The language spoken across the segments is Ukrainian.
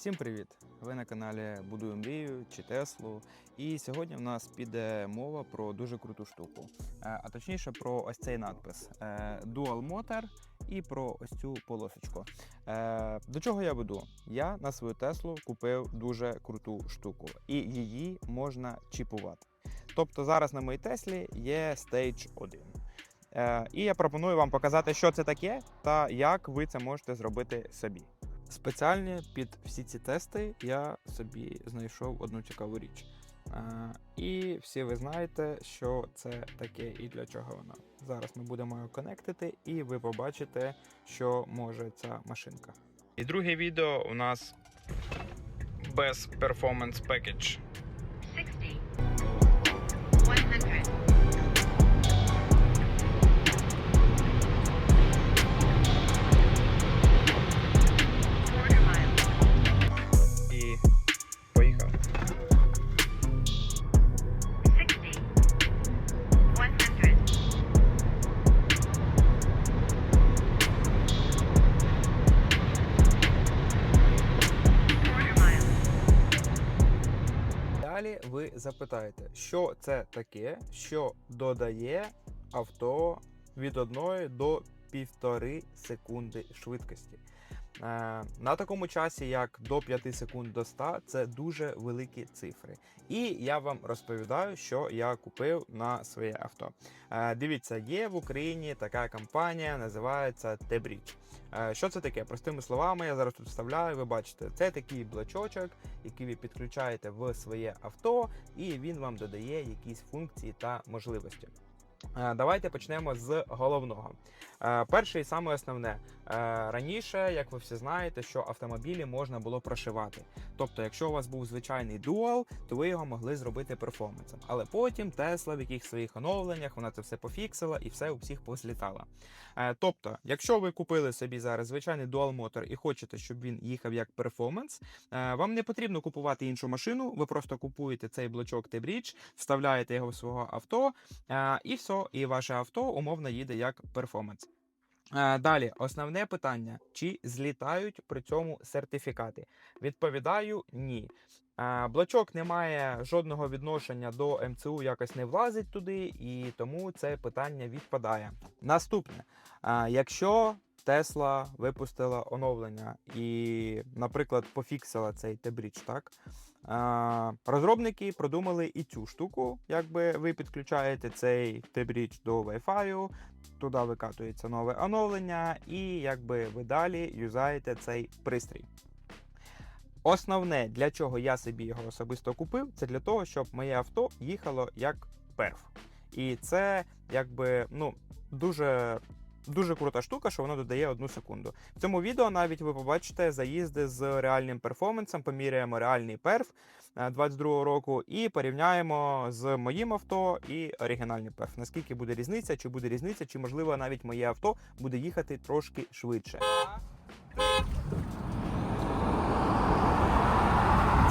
всім привіт! Ви на каналі Будую мрію чи Теслу. І сьогодні в нас піде мова про дуже круту штуку. Е, А точніше про ось цей надпис е, Dual Motor і про ось цю полосочку. Е, До чого я веду? Я на свою Теслу купив дуже круту штуку, і її можна чіпувати. Тобто зараз на моїй Теслі є Stage 1. Е, І я пропоную вам показати, що це таке та як ви це можете зробити собі. Спеціально під всі ці тести я собі знайшов одну цікаву річ. А, І всі ви знаєте, що це таке і для чого воно. Зараз ми будемо його конектити, і ви побачите, що може ця машинка. І друге відео у нас без Performance Package. Запитаєте, що це таке, що додає авто від 1 до 1,5 секунди швидкості. Е, На такому часі, як до 5 секунд до 100, це дуже великі цифри. І я вам розповідаю, що я купив на своє авто. Е, Дивіться, є в Україні така компанія, називається T-Bridge. Е, Що це таке? Простими словами, я зараз тут вставляю. Ви бачите, це такий блочочок, який ви підключаєте в своє авто, і він вам додає якісь функції та можливості. Давайте почнемо з головного. Е, Перше і саме основне. Е, Раніше, як ви всі знаєте, що автомобілі можна було прошивати. Тобто, якщо у вас був звичайний дуал, то ви його могли зробити перформансом. Але потім Тесла в яких своїх оновленнях вона це все пофіксила і все у всіх позлітало. Е, Тобто, якщо ви купили собі зараз звичайний дуал мотор і хочете, щоб він їхав як перформанс, вам не потрібно купувати іншу машину. Ви просто купуєте цей блочок T-Bridge, вставляєте його в свого авто, і все, і ваше авто умовно їде як перформанс. Е, Далі, основне питання: чи злітають при цьому сертифікати? Відповідаю ні. Е, Блочок не має жодного відношення до МЦУ, якось не влазить туди, і тому це питання відпадає. Наступне, е, якщо Тесла випустила оновлення і, наприклад, пофіксила цей T-Bridge, так? Розробники продумали і цю штуку, якби ви підключаєте цей T-Bridge до Wi-Fi, туди викатується нове оновлення, і якби ви далі юзаєте цей пристрій. Основне, для чого я собі його особисто купив, це для того, щоб моє авто їхало як перф. І це якби ну дуже. Дуже крута штука, що воно додає одну секунду. В цьому відео навіть ви побачите заїзди з реальним перформансом, поміряємо реальний перф 22-го року і порівняємо з моїм авто і оригінальний перф. Наскільки буде різниця, чи буде різниця, чи можливо навіть моє авто буде їхати трошки швидше.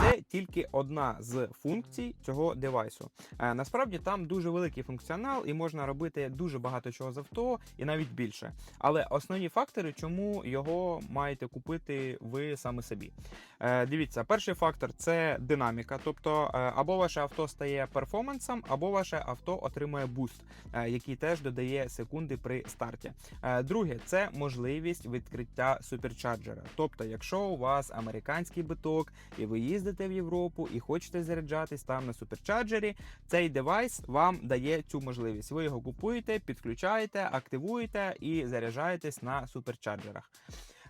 Це тільки одна з функцій цього девайсу. Е, Насправді там дуже великий функціонал, і можна робити дуже багато чого з авто, і навіть більше. Але основні фактори, чому його маєте купити ви саме собі. Е, Дивіться, перший фактор це динаміка. Тобто, е, або ваше авто стає перформансом, або ваше авто отримує буст, який теж додає секунди при старті. Друге, це можливість відкриття суперчарджера. Тобто, якщо у вас американський биток, і ви їздите в Європу і хочете заряджатись там на суперчарджері, цей девайс вам дає цю можливість. Ви його купуєте, підключаєте, активуєте і заряджаєтесь на суперчарджерах.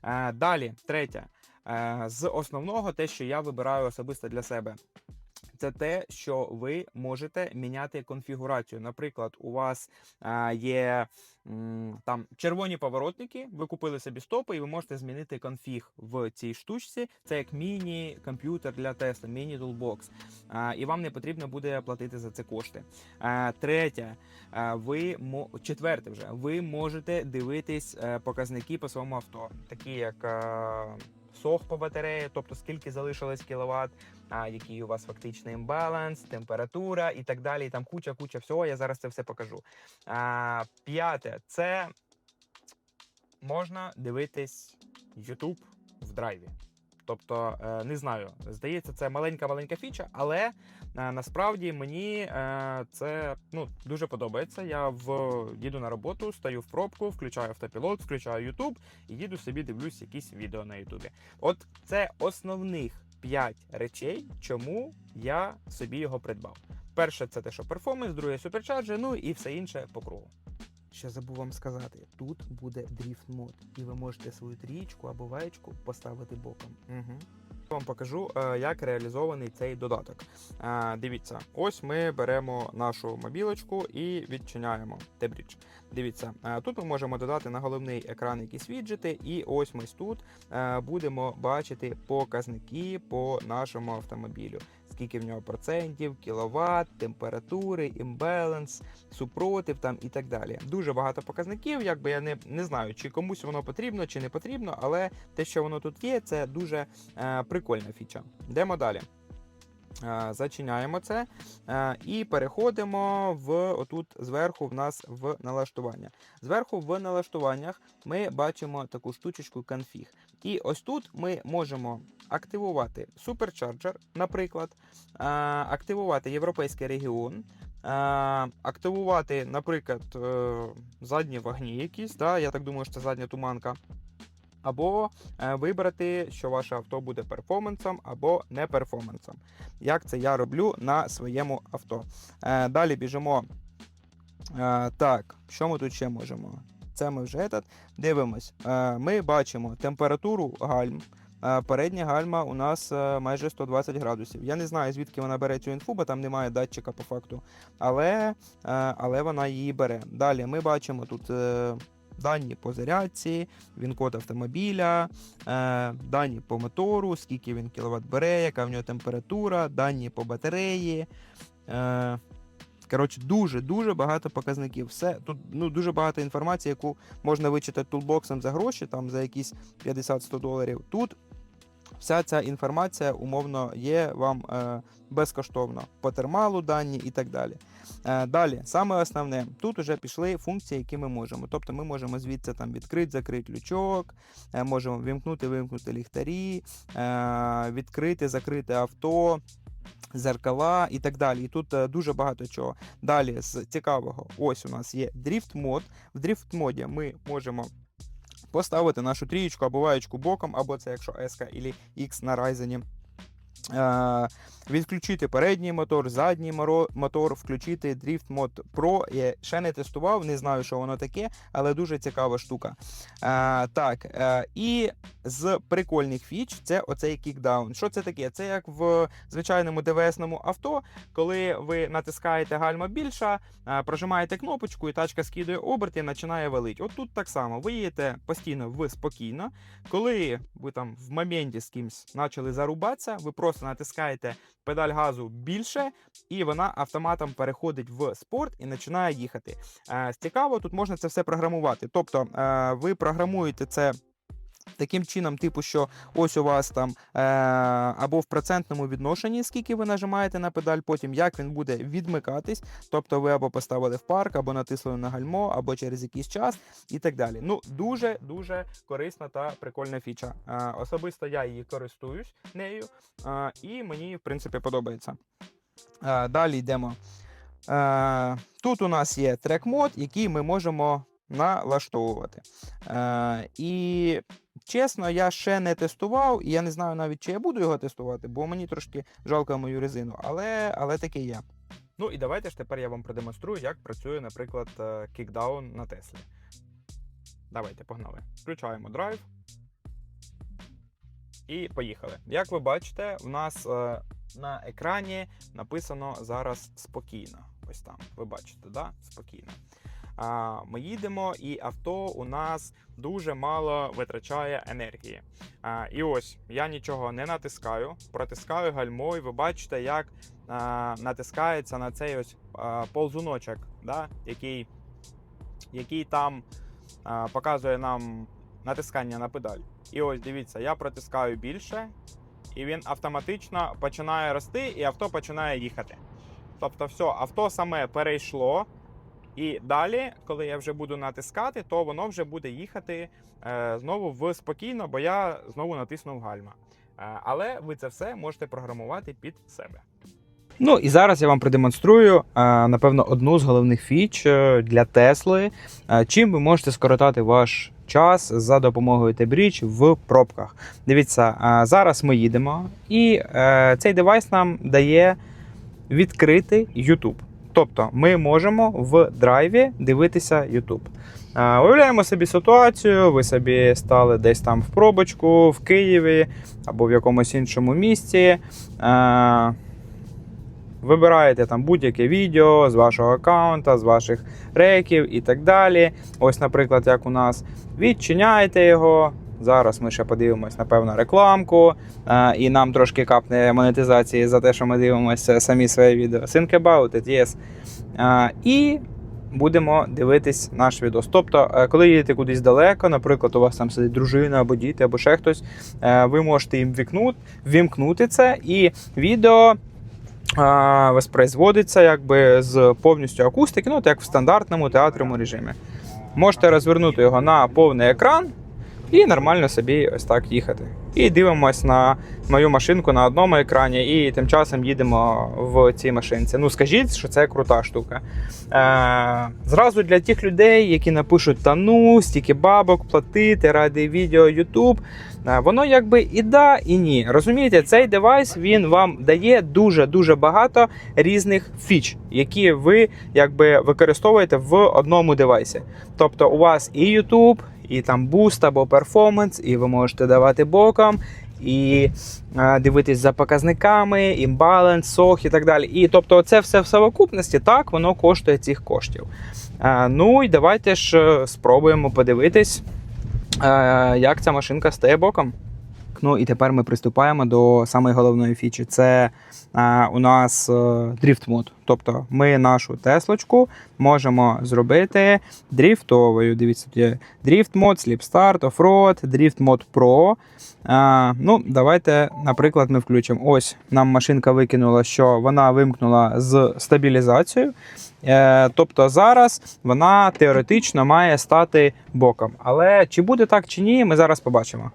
Е, Далі, третє. Е, З основного, те, що я вибираю особисто для себе. Це те, що ви можете міняти конфігурацію. Наприклад, у вас є там червоні поворотники, ви купили собі стопи, і ви можете змінити конфіг в цій штучці. Це як міні-комп'ютер для Tesla, міні-тулбокс. Е, і вам не потрібно буде платити за це кошти. Третє, ви четверте вже ви можете дивитись е, показники по своєму авто, такі як. Сох по батареї, тобто скільки залишилось кіловат, а який у вас фактичний імбаланс, температура і так далі. І там куча, куча всього. Я зараз це все покажу. А, П'яте це можна дивитись YouTube в драйві. Тобто, е, не знаю, здається, це маленька-маленька фіча, але е, насправді мені е, це ну, дуже подобається. Я в їду на роботу, стаю в пробку, включаю автопілот, включаю YouTube і їду собі дивлюсь якісь відео на Ютубі. От це основних 5 речей, чому я собі його придбав. Перше, це те, що перформанс, друге суперчарджер, ну і все інше по кругу. Ще забув вам сказати, тут буде дріфт мод, і ви можете свою трієчку або ваєчку поставити боком. Угу. Вам покажу, е, як реалізований цей додаток. Е, Дивіться, ось ми беремо нашу мобілочку і відчиняємо T-Bridge. Дивіться, е, тут ми можемо додати на головний екран якісь віджити, і ось ми тут будемо бачити показники по нашому автомобілю. Скільки в нього процентів, кіловат, температури, імбаланс, супротив там і так далі. Дуже багато показників. Якби я не, не знаю, чи комусь воно потрібно, чи не потрібно, але те, що воно тут є, це дуже е, прикольна фіча. Йдемо далі. Е, Зачиняємо це е, і переходимо в отут зверху в нас в налаштування. Зверху в налаштуваннях ми бачимо таку штучечку конфіг. І ось тут ми можемо активувати суперчарджер, наприклад, активувати європейський регіон. Активувати, наприклад, е, задні вогні якісь, да, я так думаю, що це задня туманка. Або е, вибрати, що ваше авто буде перформансом або не перформансом. Як це я роблю на своєму авто. Е, Далі біжимо. Так, що ми тут ще можемо? Це ми вже этот. Дивимось. Е, Ми бачимо температуру гальм. Е, Передня гальма у нас е, майже 120 градусів. Я не знаю, звідки вона бере цю інфу, бо там немає датчика по факту. Але, але вона її бере. Далі ми бачимо тут. Дані по зарядці, він код автомобіля, дані по мотору, скільки він кіловат бере, яка в нього температура, дані по батареї. Коротше, дуже-дуже багато показників. Все, тут ну, дуже багато інформації, яку можна вичитати тулбоксом за гроші, там за якісь 50-100 доларів. Тут вся ця інформація умовно є вам е, безкоштовно по термалу дані і так далі. Е, далі, саме основне, тут вже пішли функції, які ми можемо. Тобто ми можемо звідси там відкрити, закрити лючок, е, можемо вимкнути, вимкнути ліхтарі, е, відкрити, закрити авто. Зеркала і так далі. І тут е, дуже багато чого. Далі з цікавого, ось у нас є дріфт мод. В дріфт моді ми можемо поставити нашу трієчку або ваєчку боком, або це якщо S або X на Ryzen. Е, відключити передній мотор, задній мотор, включити Drift Mod Pro. Я ще не тестував, не знаю, що воно таке, але дуже цікава штука. Е, так, е, і з прикольних фіч це оцей кікдаун. Що це таке? Це як в звичайному ДВСному авто, коли ви натискаєте гальма більша, е, прожимаєте кнопочку, і тачка скидує оберти і починає валити. От тут так само. Ви їдете постійно в спокійно. Коли ви там в моменті з кимось почали зарубатися, ви просто натискаєте педаль газу більше, і вона автоматом переходить в спорт і починає їхати. Е, Цікаво, тут можна це все програмувати. Тобто е, ви програмуєте це. Таким чином, типу, що ось у вас там е, або в процентному відношенні, скільки ви нажимаєте на педаль, потім як він буде відмикатись. Тобто ви або поставили в парк, або натиснули на гальмо, або через якийсь час і так далі. Ну, дуже дуже корисна та прикольна фіча. Е, особисто я її користуюсь нею, е, і мені, в принципі, подобається. Е, далі йдемо. Е, тут у нас є трек-мод, який ми можемо налаштовувати. Е, і чесно, я ще не тестував, і я не знаю навіть, чи я буду його тестувати, бо мені трошки жалко мою резину, але, але таке є. Ну і давайте ж тепер я вам продемонструю, як працює, наприклад, е, кікдаун на Теслі. Давайте, погнали. Включаємо драйв. І поїхали. Як ви бачите, в нас е, на екрані написано зараз спокійно. Ось там. Ви бачите, да? Спокійно. Ми їдемо, і авто у нас дуже мало витрачає енергії. І ось я нічого не натискаю, протискаю гальмо, і ви бачите, як натискається на цей ось ползуночок, да? який, який там показує нам натискання на педаль. І ось дивіться, я протискаю більше, і він автоматично починає рости, і авто починає їхати. Тобто, все, авто саме перейшло. І далі, коли я вже буду натискати, то воно вже буде їхати е, знову в спокійно, бо я знову натиснув гальма. Е, Але ви це все можете програмувати під себе. Ну і зараз я вам продемонструю, е, напевно, одну з головних фіч е, для Тесли, е, чим ви можете скоротати ваш час за допомогою T-Bridge в пробках. Дивіться, зараз ми їдемо, і цей девайс нам дає відкрити YouTube. Тобто ми можемо в драйві дивитися YouTube. Уявляємо собі ситуацію, ви собі стали десь там в пробочку, в Києві або в якомусь іншому місці. Вибираєте там будь-яке відео з вашого аккаунта, з ваших реків і так далі. Ось, наприклад, як у нас. Відчиняєте його. Зараз ми ще подивимось, напевно, рекламку. Е, і нам трошки капне монетизації за те, що ми дивимося самі своє відео. Think about it, yes. Е, і будемо дивитись наш відос. Тобто, е, коли їдете кудись далеко, наприклад, у вас там сидить дружина або діти, або ще хтось, ви можете їм вімкнути це, і відео воспроизводиться якби з повністю акустики, ну, от як в стандартному театрному режимі. Можете розвернути його на повний екран і нормально собі ось так їхати. І дивимось на мою машинку на одному екрані, і тим часом їдемо в цій машинці. Ну, скажіть, що це крута штука. Е, зразу для тих людей, які напишуть та ну, стільки бабок платити ради відео YouTube. Е, Воно якби і да, і ні. Розумієте, цей девайс він вам дає дуже-дуже багато різних фіч, які ви якби використовуєте в одному девайсі. Тобто у вас і YouTube, і там буст або перформанс, і ви можете давати боком. І дивитись за показниками, імбаланс, сох і так далі. І тобто, це все в совокупності, так, воно коштує цих коштів. Ну і давайте ж е, спробуємо подивитись, е, як ця машинка стає боком. Ну і тепер ми приступаємо до самої головної фічі. Це е, у нас дріфт мод. Тобто ми нашу Теслочку можемо зробити дріфтовою. Дивіться, тут є дріфт мод, Sleep Start, Offroad, дріфт мод Pro. Е, ну, давайте, наприклад, ми включимо. Ось нам машинка викинула, що вона вимкнула з стабілізацією. Е, тобто зараз вона теоретично має стати боком. Але чи буде так, чи ні, ми зараз побачимо.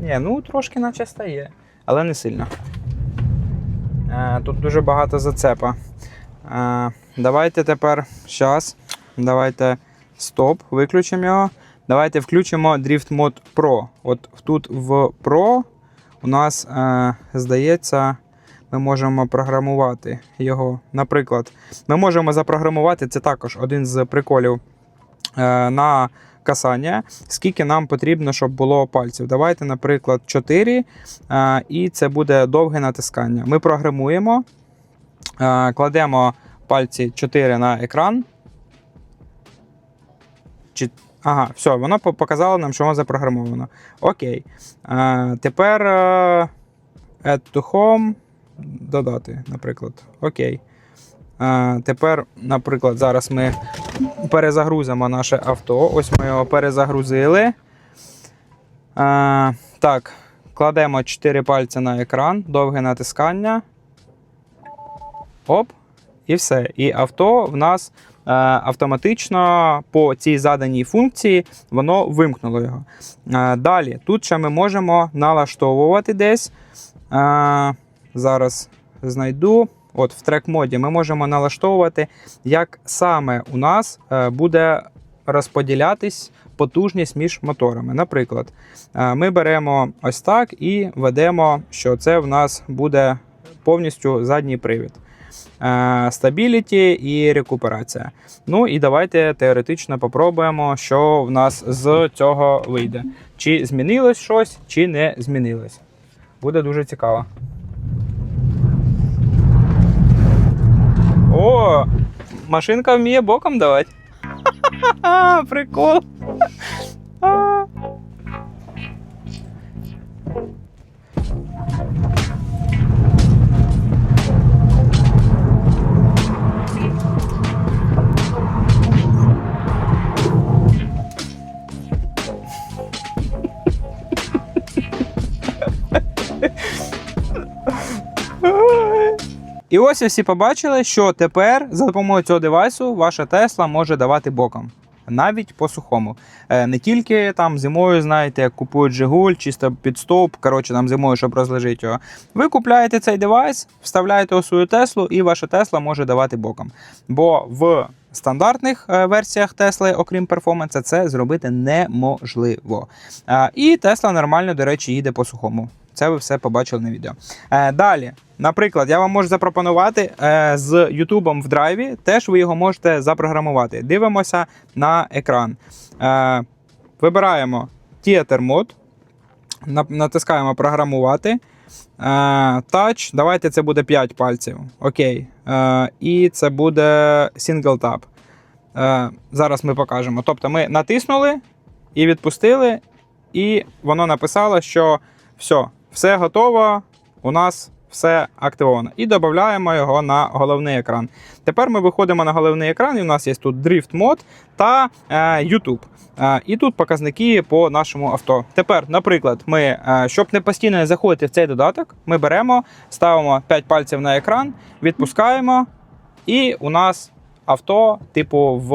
Ні, ну трошки наче стає, але не сильно. Е, тут дуже багато зацепа. Е, давайте тепер щас. Давайте стоп, виключимо його. Давайте включимо Drift Mode Pro. От тут в Pro у нас, е, здається, ми можемо програмувати його. Наприклад, ми можемо запрограмувати це також один з приколів на касання, скільки нам потрібно, щоб було пальців. Давайте, наприклад, 4, е, і це буде довге натискання. Ми програмуємо, кладемо пальці 4 на екран. Ага, все, воно показало нам, що воно запрограмовано. Окей. Тепер add to home. Додати, наприклад. Окей. Тепер, наприклад, зараз ми перезагрузимо наше авто. Ось ми його перезагрузили. Е, так, кладемо 4 пальці на екран, довге натискання. Оп, і все. І авто в нас е, автоматично по цій заданій функції воно вимкнуло його. Е, далі, тут ще ми можемо налаштовувати десь. Зараз знайду. От в трек-моді ми можемо налаштовувати, як саме у нас е, буде розподілятись потужність між моторами. Наприклад, е, ми беремо ось так і ведемо, що це в нас буде повністю задній привід. Стабіліті і рекуперація. Ну і давайте теоретично попробуємо, що в нас з цього вийде. Чи змінилось щось, чи не змінилось. Буде дуже цікаво. О, машинка вміє боком давати. Прикол. І ось всі побачили, що тепер за допомогою цього девайсу ваша Тесла може давати боком. навіть по сухому. Е, Не тільки там зимою, знаєте, як купують Жигуль, чисто під стоп, коротше, там зимою, щоб розложити його. Ви купляєте цей девайс, вставляєте у свою Теслу, і ваша Тесла може давати боком. Бо в стандартних е, версіях Тесли, окрім перформанса, це зробити неможливо. І Тесла нормально, до речі, їде по сухому. Це ви все побачили на відео. Е, Далі, наприклад, я вам можу запропонувати е, з Ютубом в драйві, теж ви його можете запрограмувати. Дивимося на екран. Е, Вибираємо Theater Mode, натискаємо програмувати. Е, Touch, давайте це буде 5 пальців. Окей. Е, І це буде Single Tap. Е, Зараз ми покажемо. Тобто ми натиснули і відпустили, і воно написало, що все, все готово, у нас все активовано. І додаємо його на головний екран. Тепер ми виходимо на головний екран, і у нас є тут Drift мод та е, YouTube. Е, і тут показники по нашому авто. Тепер, наприклад, ми, е, щоб не постійно заходити в цей додаток, ми беремо, ставимо 5 пальців на екран, відпускаємо, і у нас авто, типу, в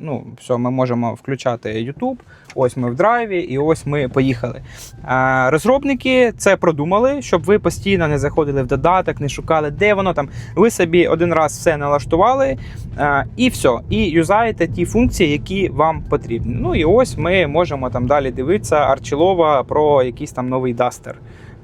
ну, все, ми можемо включати YouTube. Ось ми в драйві, і ось ми поїхали. А, розробники це продумали, щоб ви постійно не заходили в додаток, не шукали, де воно там. Ви собі один раз все налаштували, а, і все. І юзаєте ті функції, які вам потрібні. Ну і ось ми можемо там далі дивитися Арчилова про якийсь там новий дастер.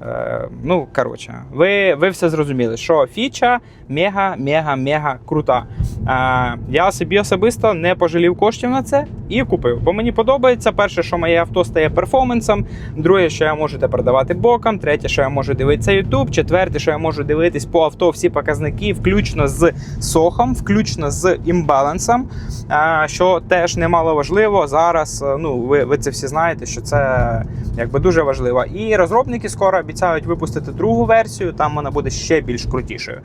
Е, ну, коротше, ви, ви все зрозуміли, що фіча мега, мега, мега крута. Е, я собі особисто не пожалів коштів на це і купив. Бо мені подобається. Перше, що моє авто стає перформансом. Друге, що я можу тепер давати боком. Третє, що я можу дивитися YouTube. Четверте, що я можу дивитись по авто всі показники, включно з сохом, включно з імбалансом. Е, що теж немало важливо. Зараз ну, ви, ви це всі знаєте, що це якби дуже важливо. І розробники скоро обіцяють випустити другу версію, там вона буде ще більш крутішою.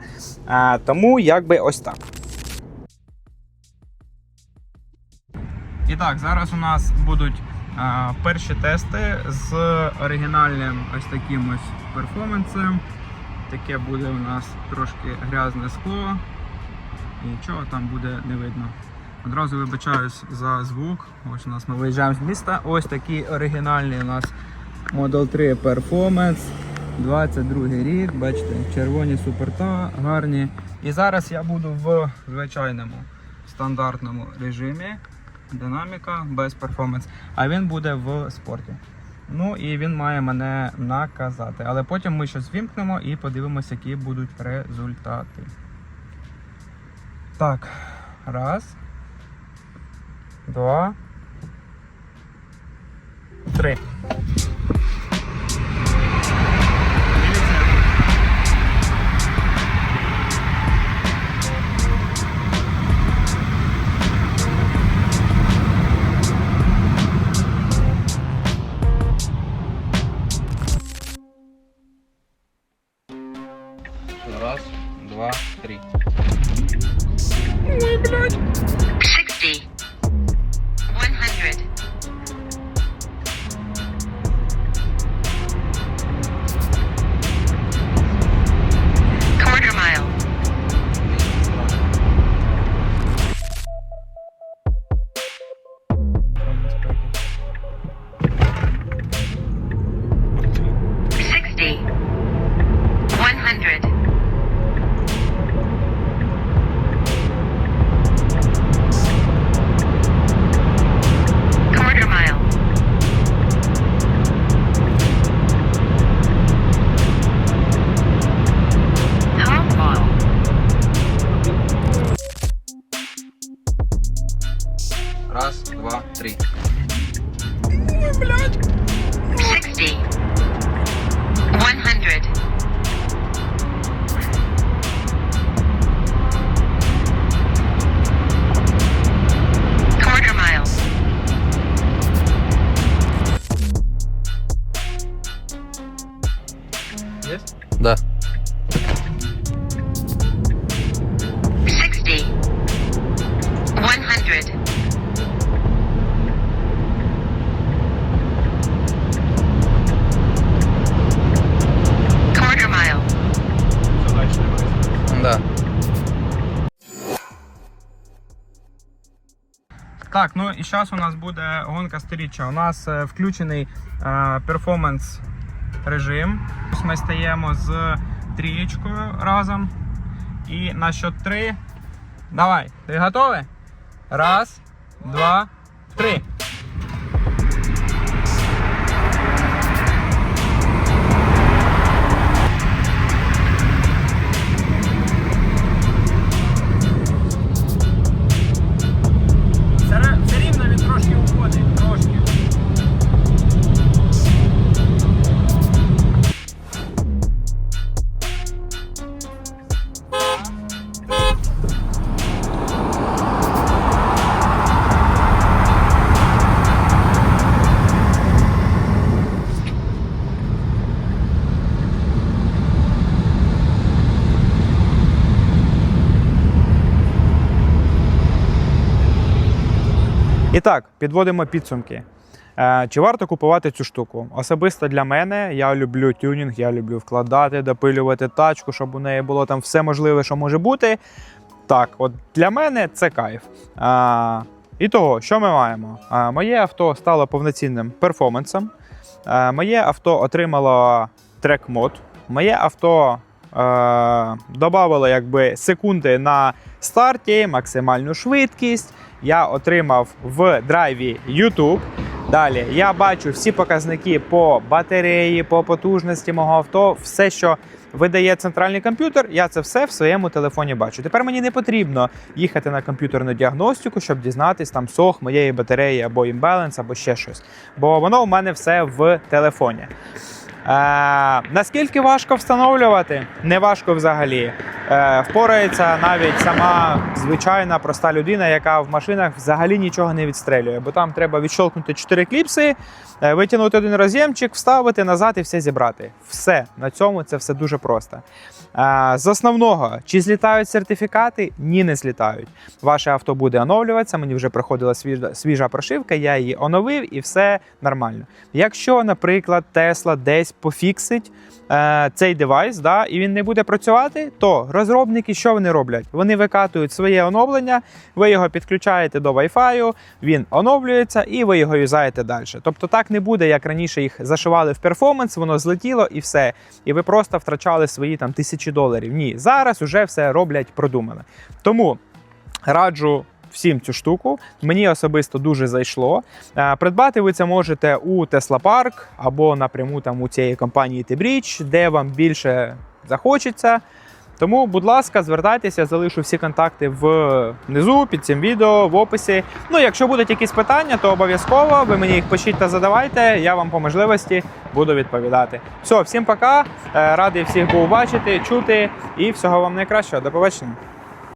Е, тому якби ось так. І так, зараз у нас будуть е, перші тести з оригінальним ось таким ось перформансом. Таке буде у нас трошки грязне скло. І Нічого там буде не видно. Одразу вибачаюсь за звук. Ось у нас ми виїжджаємо з міста. Ось такий оригінальний у нас Model 3 Performance. 22 рік, бачите, червоні суперта, гарні. І зараз я буду в звичайному стандартному режимі. Динаміка без перформанс. А він буде в спорті. Ну і він має мене наказати. Але потім ми щось вімкнемо і подивимося, які будуть результати. Так, раз. Два. Три. Зараз у нас буде гонка сторіччя. У нас е, включений е, перформанс режим. Ми стаємо з трієчкою разом. І на счет три. Давай, ти готовий? Раз, два, три. І так, підводимо підсумки. Е, Чи варто купувати цю штуку? Особисто для мене я люблю тюнінг, я люблю вкладати, допилювати тачку, щоб у неї було там все можливе, що може бути. Так, от для мене це кайф. А, і того, що ми маємо? А, моє авто стало повноцінним перформансом. А, моє авто отримало трек-мод. Моє авто е, додавало якби секунди на старті, максимальну швидкість. Я отримав в драйві YouTube. Далі я бачу всі показники по батареї, по потужності мого авто, все, що видає центральний комп'ютер, я це все в своєму телефоні бачу. Тепер мені не потрібно їхати на комп'ютерну діагностику, щоб дізнатись там сох моєї батареї або імбаланс, або ще щось. Бо воно у мене все в телефоні. Е, наскільки важко встановлювати? Не важко взагалі. Е, впорається навіть сама звичайна проста людина, яка в машинах взагалі нічого не відстрелює, бо там треба відщолкнути 4 кліпси, е, витягнути один роз'ємчик, вставити назад і все зібрати. Все на цьому це все дуже просто. Е, з основного, чи злітають сертифікати? Ні, не злітають. Ваше авто буде оновлюватися. Мені вже приходила свіжа, свіжа прошивка, я її оновив і все нормально. Якщо, наприклад, Tesla десь пофіксить е, цей девайс, да, і він не буде працювати, то розробники що вони роблять? Вони викатують своє оновлення, ви його підключаєте до Wi-Fi, він оновлюється і ви його юзаєте далі. Тобто так не буде, як раніше їх зашивали в перформанс, воно злетіло і все. І ви просто втрачали свої там тисячі доларів. Ні, зараз уже все роблять продумано. Тому раджу. Всім цю штуку мені особисто дуже зайшло. Е, Придбати ви це можете у Tesla Park або напряму там у цієї компанії T-Bridge, де вам більше захочеться. Тому, будь ласка, звертайтеся, залишу всі контакти внизу під цим відео, в описі. Ну, якщо будуть якісь питання, то обов'язково ви мені їх пишіть та задавайте. Я вам по можливості буду відповідати. Все, всім пока. Е, Радий всіх був бачити, чути і всього вам найкращого. До побачення.